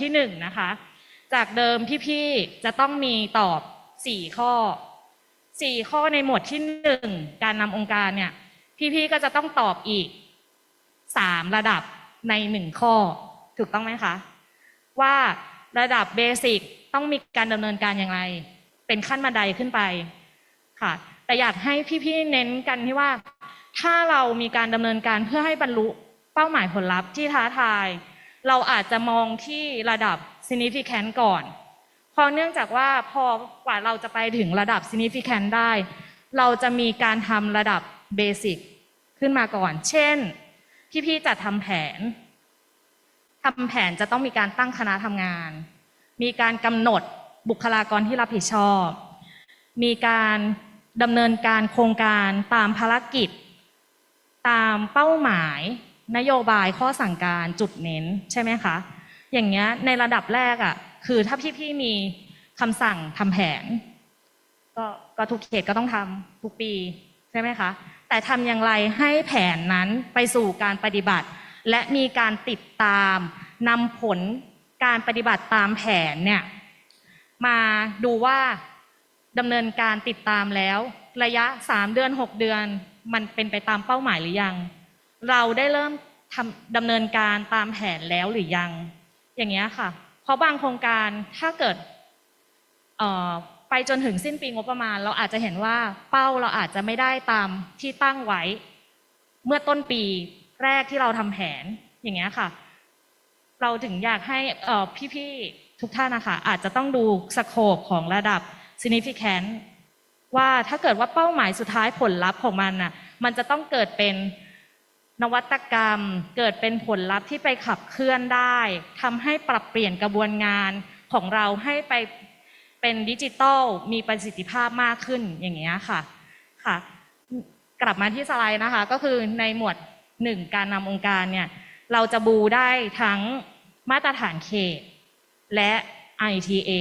ที่หนึ่งนะคะ จากเดิมพี่ๆจะต้องมีตอบสี่ข้อสี่ข้อในหมวดที่หนึ่งการนำองค์การเนี่ย พี่ๆก็จะต้องตอบอีกสามระดับในหนึ่งข้อถูกต้องไหมคะ ว่าระดับเบสิกต้องมีการดำเนินการอย่างไร เป็นขั้นบันไดขึ้นไปค่ะ แต่อยากให้พี่ๆเน้นกันที่ว่า ถ้าเรามีการดำเนินการเพื่อให้บรรลุเป้าหมายผลลัพธ์ที่ท้าทาย เราอาจจะมองที่ระดับ significant ก่อน เพราะเนื่องจากว่าพอกว่าเราจะไปถึงระดับ significant ได้ เราจะมีการทำระดับ basic ขึ้นมาก่อน เช่น พี่ๆจัดทำแผนทำแผนจะต้องมีการตั้งคณะทำงาน มีการกำหนดบุคลากรที่รับผิดชอบ มีการดำเนินการโครงการตามภารกิจ ตามเป้าหมาย นโยบายข้อสั่งการจุดเน้นใช่ไหมคะ อย่างเงี้ยในระดับแรกอะ่ะ คือถ้าพี่ๆมีคำสั่งทำแผน ก็ก็ทุกเขตก็ต้องทำทุกปีใช่ไหมคะ แต่ทำอย่างไรให้แผนนั้นไปสู่การปฏิบัติ และมีการติดตามนำผลการปฏิบัติตามแผนเนี่ยมาดูว่าดำเนินการติดตามแล้ว ระยะ 3 เดือน 6 เดือน มันเป็นไปตามเป้าหมายหรือยัง เราได้เริ่มทำดำเนินการตามแผนแล้วหรือยัง อย่างเงี้ยค่ะ เพราะบางโครงการถ้าเกิดไปจนถึงสิ้นปีงบประมาณ เราอาจจะเห็นว่าเป้าเราอาจจะไม่ได้ตามที่ตั้งไว้ เมื่อต้นปีแรกที่เราทำแผนอย่างเงี้ยค่ะ เราถึงอยากให้พี่ๆทุกท่านนะคะอาจจะต้องดูสโคปของระดับ significant ว่าถ้าเกิดว่าเป้าหมายสุดท้ายผลลัพธ์ของมันน่ะมันจะต้องเกิดเป็น นวัตกรรมเกิดเป็นผลลัพธ์ที่ไปขับเคลื่อนได้ทำให้ปรับเปลี่ยนกระบวนงานของเราให้ไปเป็นดิจิตอลมีประสิทธิภาพมากขึ้นอย่างเงี้ยค่ะค่ะ กลับมาที่สไลด์นะคะ ก็คือในหมวดหนึ่งการนำองค์การเนี่ยเราจะบูได้ทั้งมาตรฐานเขตและ ITA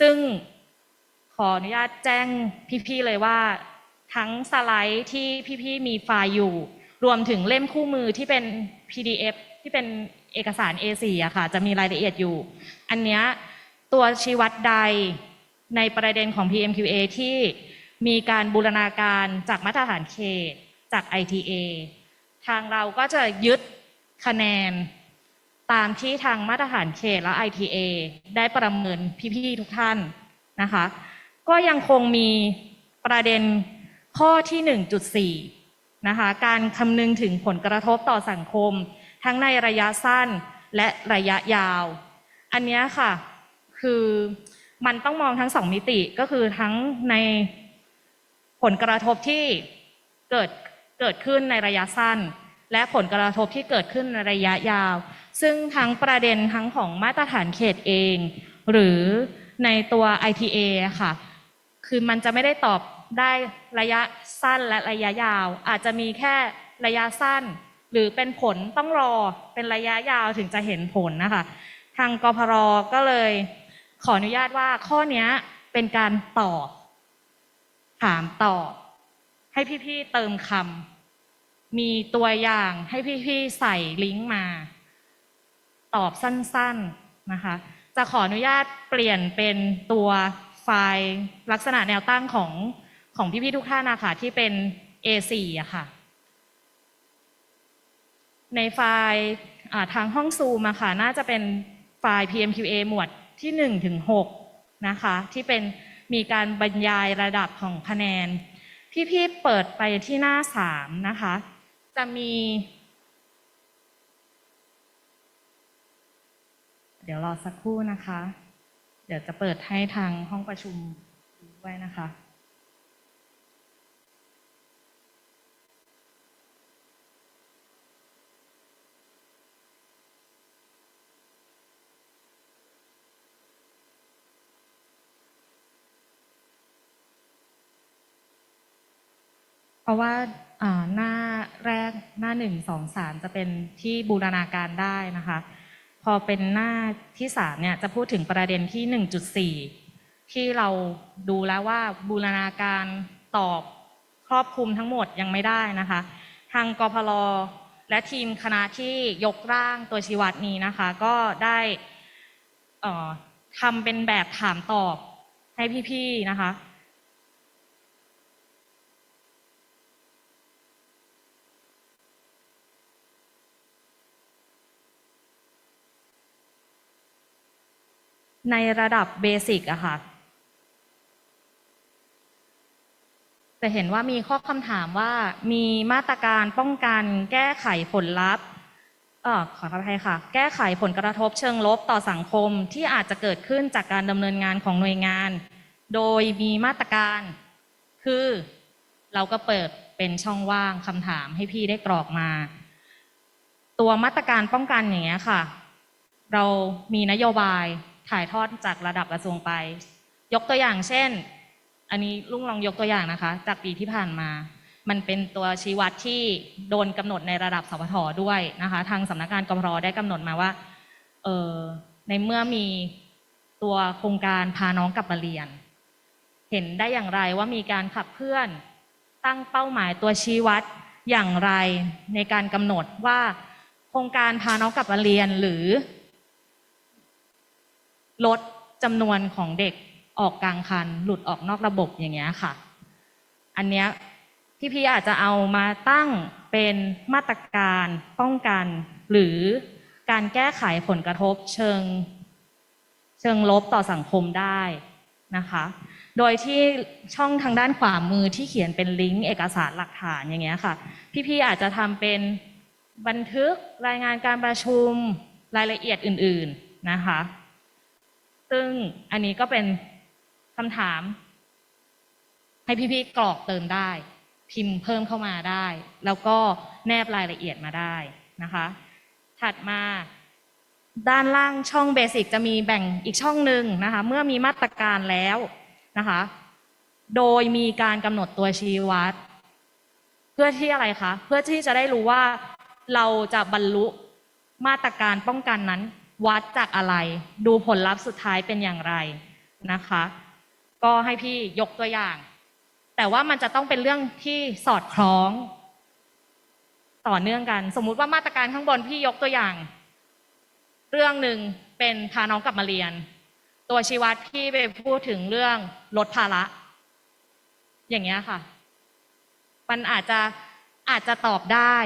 ซึ่งขออนุญาตแจ้งพี่ๆเลยว่า ทั้งสไลด์ที่พี่ๆมีไฟล์อยู่ รวมถึงเล่มคู่มือที่เป็น PDF ที่เป็นเอกสาร A4 อะค่ะ จะมีรายละเอียดอยู่ อันเนี้ยตัวชี้วัดใดในประเด็นของ PMQA ที่มีการบูรณาการจากมาตรฐานเขตจาก ITA ทางเราก็จะยึดคะแนนตามที่ทางมาตรฐานเขตและ ITA ได้ประเมินพี่ๆทุกท่านนะคะ ก็ยังคงมีประเด็นข้อที่ 1.4 นะคะ การคำนึงถึงผลกระทบต่อสังคม ทั้งในระยะสั้นและระยะยาว อันนี้ค่ะคือมันต้องมองทั้งสองมิติก็คือทั้งในผลกระทบที่เกิดเกิดขึ้นในระยะสั้น และผลกระทบที่เกิดขึ้นในระยะยาว ซึ่งทั้งประเด็นทั้งของมาตรฐานเขตเอง หรือในตัว ITA ค่ะ คือมันจะไม่ได้ตอบ ได้ระยะสั้นและระยะยาว อาจจะมีแค่ระยะสั้น หรือเป็นผลต้องรอเป็นระยะยาวถึงจะเห็นผลนะคะ ทางกพรก็เลยขออนุญาตว่าข้อนี้เป็นการตอบถามตอบ ให้พี่ๆเติมคำมีตัวอย่างให้พี่ๆใส่ลิงก์มา ตอบสั้นๆนะคะ จะขออนุญาตเปลี่ยนเป็นตัวไฟล์ลักษณะแนวตั้งของ ของพี่ๆทุกท่านนะคะที่เป็น A4 อะค่ะ ในไฟล์ทางห้องซูมอะค่ะน่าจะเป็นไฟล์ PMQA หมวดที่1ถึง6นะคะที่เป็นมีการบรรยายระดับของคะแนน พี่ๆเปิดไปที่หน้า 3 นะคะ จะมี เดี๋ยวรอสักครู่นะคะ เดี๋ยวจะเปิดให้ทางห้องประชุมดูด้วยนะคะ ราะว่าหน้าแรกหน้าหนึ่งสองสามจะเป็นที่บูรณาการได้นะคะ พอเป็นหน้าที่สามเนี่ยจะพูดถึงประเด็นที่หนึ่งจุดสี่ที่เราดูแล้วว่าบูรณาการตอบครอบคลุมทั้งหมดยังไม่ได้นะคะ ทางกพลและทีมคณะที่ยกร่างตัวชี้วัดนี้นะคะ ก็ได้ทำเป็นแบบถามตอบให้พี่ๆนะคะ ในระดับเบสิกอะค่ะจะเห็นว่ามีข้อคำถามว่ามีมาตรการป้องกันแก้ไขผลลัพธ์ออขออภัยค่ะ แก้ไขผลกระทบเชิงลบต่อสังคมที่อาจจะเกิดขึ้นจากการดำเนินงานของหน่วยงาน โดยมีมาตรการ คือเราก็เปิดเป็นช่องว่างคำถามให้พี่ได้กรอกมา ตัวมาตรการป้องกันอย่างเงี้ยค่ะ เรามีนโยบาย ถ่ายทอดจากระดับกระทรวงไป ยกตัวอย่างเช่น อันนี้ลุงลองยกตัวอย่างนะคะ จากปีที่ผ่านมา มันเป็นตัวชี้วัดที่โดนกำหนดในระดับสพทด้วยนะคะ ทางสำนักงานกพรได้กำหนดมาว่าเออในเมื่อมีตัวโครงการพาน้องกลับมาเรียน เห็นได้อย่างไรว่ามีการขับเคลื่อนตั้งเป้าหมายตัวชี้วัดอย่างไรในการกำหนดว่าโครงการพาน้องกลับมาเรียนหรือ ลดจำนวนของเด็กออกกลางคัน หลุดออกนอกระบบอย่างเงี้ยค่ะ อันเนี้ยพี่ๆอาจจะเอามาตั้งเป็นมาตรการป้องกัน หรือการแก้ไขผลกระทบเชิง เชิงลบต่อสังคมได้นะคะ โดยที่ช่องทางด้านขวามือที่เขียนเป็นลิงก์เอกสารหลักฐานอย่างเงี้ยค่ะ พี่ๆอาจจะทำเป็นบันทึกรายงานการประชุมรายละเอียดอื่น ๆนะคะ ซึ่งอันนี้ก็เป็นคำถาม ให้พี่ๆกรอกเติมได้ พิมพ์เพิ่มเข้ามาได้ แล้วก็แนบรายละเอียดมาได้นะคะ ถัดมาด้านล่างช่องเบสิกจะมีแบ่งอีกช่องหนึ่งนะคะ เมื่อมีมาตรการแล้วนะคะ โดยมีการกำหนดตัวชี้วัด เพื่อที่อะไรคะ เพื่อที่จะได้รู้ว่าเราจะบรรลุมาตรการป้องกันนั้น วัดจากอะไร ดูผลลัพธ์สุดท้ายเป็นอย่างไรนะคะ ก็ให้พี่ยกตัวอย่าง แต่ว่ามันจะต้องเป็นเรื่องที่สอดคล้อง ต่อเนื่องกัน สมมุติว่ามาตรการข้างบนพี่ยกตัวอย่าง เรื่องหนึ่งเป็นพาน้องกลับมาเรียน ตัวชีวัดพี่ไปพูดถึงเรื่องลดภาระ อย่างเงี้ยค่ะ มันอาจจะอาจจะตอบได้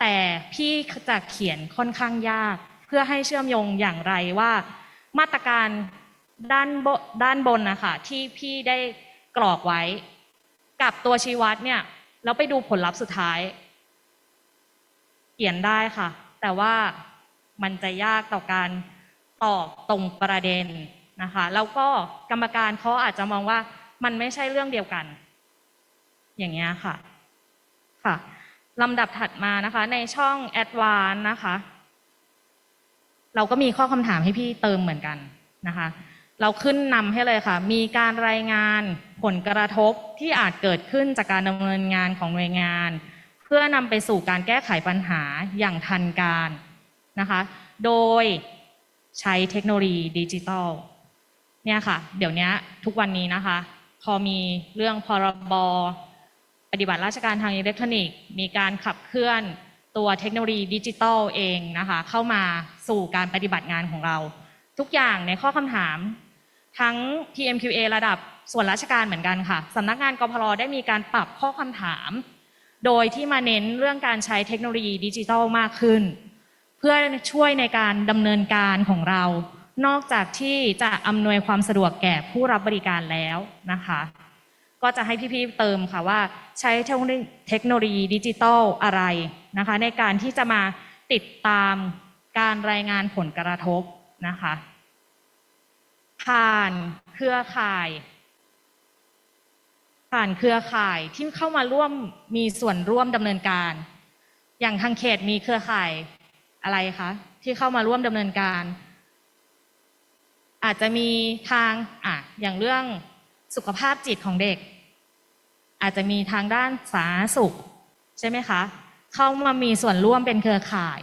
แต่พี่จะเขียนค่อนข้างยาก พื่อให้เชื่อมโยงอย่างไรว่ามาตรการด้านบด้านบนนะคะที่พี่ได้กรอกไว้ กับตัวชี้วัดเนี่ยแล้วไปดูผลลัพธ์สุดท้าย เขียนได้ค่ะ แต่ว่ามันจะยากต่อการตอบตรงประเด็นนะคะแล้วก็กรรมการเขาอาจจะมองว่ามันไม่ใช่เรื่องเดียวกัน อย่างเงี้ยค่ะค่ะลำดับถัดมานะคะในช่อง Advance นะคะ เราก็มีข้อคำถามให้พี่เติมเหมือนกันนะคะ เราขึ้นนำให้เลยค่ะ มีการรายงานผลกระทบที่อาจเกิดขึ้นจากการดำเนินงานของหน่วยงาน เพื่อนำไปสู่การแก้ไขปัญหาอย่างทันการนะคะ โดยใช้เทคโนโลยีดิจิทัลเนี่ยค่ะ เดี๋ยวนี้ทุกวันนี้นะคะ พอมีเรื่องพรบปฏิบัติราชการทางอิเล็กทรอนิกส์ มีการขับเคลื่อน ตัวเทคโนโลยีดิจิทัลเองนะคะเข้ามาสู่การปฏิบัติงานของเรา ทุกอย่างในข้อคำถาม ทั้ง PMQA ระดับส่วนราชการเหมือนกันค่ะสำนักงานกพรได้มีการปรับข้อคำถาม โดยที่มาเน้นเรื่องการใช้เทคโนโลยีดิจิทัลมากขึ้น เพื่อช่วยในการดำเนินการของเรา นอกจากที่จะอำนวยความสะดวกแก่ผู้รับบริการแล้วนะคะก็จะให้พี่ๆเติมค่ะว่าใช้เทคโนโลยีดิจิทัลอะไร นะคะในการที่จะมาติดตามการรายงานผลกระทบนะคะผ่านเครือข่าย ผ่านเครือข่ายที่เข้ามาร่วมมีส่วนร่วมดำเนินการ อย่างทางเขตมีเครือข่ายอะไรคะที่เข้ามาร่วมดำเนินการ อาจจะมีทางอะอย่างเรื่องสุขภาพจิตของเด็ก อาจจะมีทางด้านสาธารณสุข ใช่ไหมคะ เข้ามามีส่วนร่วมเป็นเครือข่าย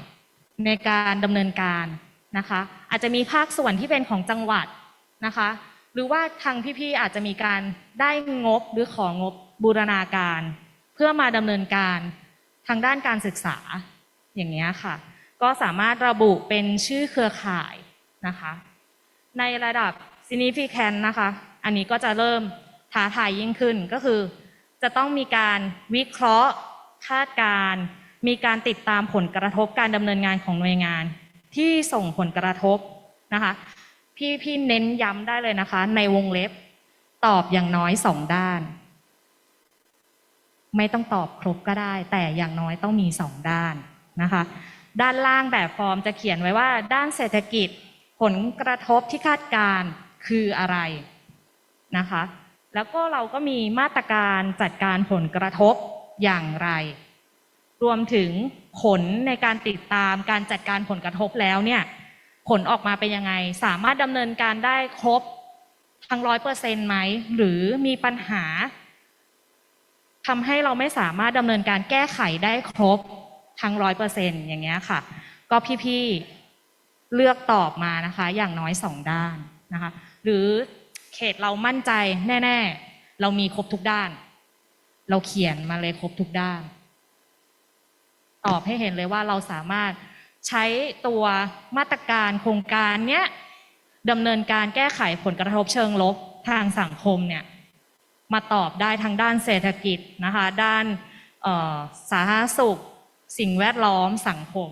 ในการดำเนินการนะคะ อาจจะมีภาคส่วนที่เป็นของจังหวัดนะคะ หรือว่าทางพี่ๆอาจจะมีการได้งบหรือของงบบูรณาการ เพื่อมาดำเนินการทางด้านการศึกษาอย่างนี้ค่ะ ก็สามารถระบุเป็นชื่อเครือข่ายนะคะ ในระดับ significant นะคะ อันนี้ก็จะเริ่มท้าทายยิ่งขึ้นก็คือ จะต้องมีการวิเคราะห์ คาดการ์มีการติดตามผลกระทบการดำเนินงานของหน่วยงาน ที่ส่งผลกระทบนะคะพี่พี่เน้นย้ำได้เลยนะคะ ในวงเล็บตอบอย่างน้อยสองด้าน ไม่ต้องตอบครบก็ได้ แต่อย่างน้อยต้องมีสองด้านนะคะ ด้านล่างแบบฟอร์มจะเขียนไว้ว่า ด้านเศรษฐกิจผลกระทบที่คาดการ์คืออะไรนะคะ แล้วก็เราก็มีมาตรการจัดการผลกระทบ อย่างไร รวมถึงผลในการติดตามการจัดการผลกระทบแล้วเนี่ยผลออกมาเป็นยังไง สามารถดำเนินการได้ครบทั้งร้อยเปอร์เซ็นต์ไหม หรือมีปัญหาทำให้เราไม่สามารถดำเนินการแก้ไขได้ครบทั้งร้อยเปอร์เซ็นต์อย่างเงี้ยค่ะ ก็พี่ๆเลือกตอบมานะคะ อย่างน้อยสองด้านนะคะ หรือเขตเรามั่นใจแน่ ๆ เรามีครบทุกด้าน เราเขียนมาเลยครบทุกด้าน ตอบให้เห็นเลยว่าเราสามารถใช้ตัวมาตรการโครงการเนี้ยดำเนินการแก้ไขผลกระทบเชิงลบทางสังคมเนี่ยมาตอบได้ทางด้านเศรษฐกิจนะคะ ด้านสาธารณสุข สิ่งแวดล้อมสังคม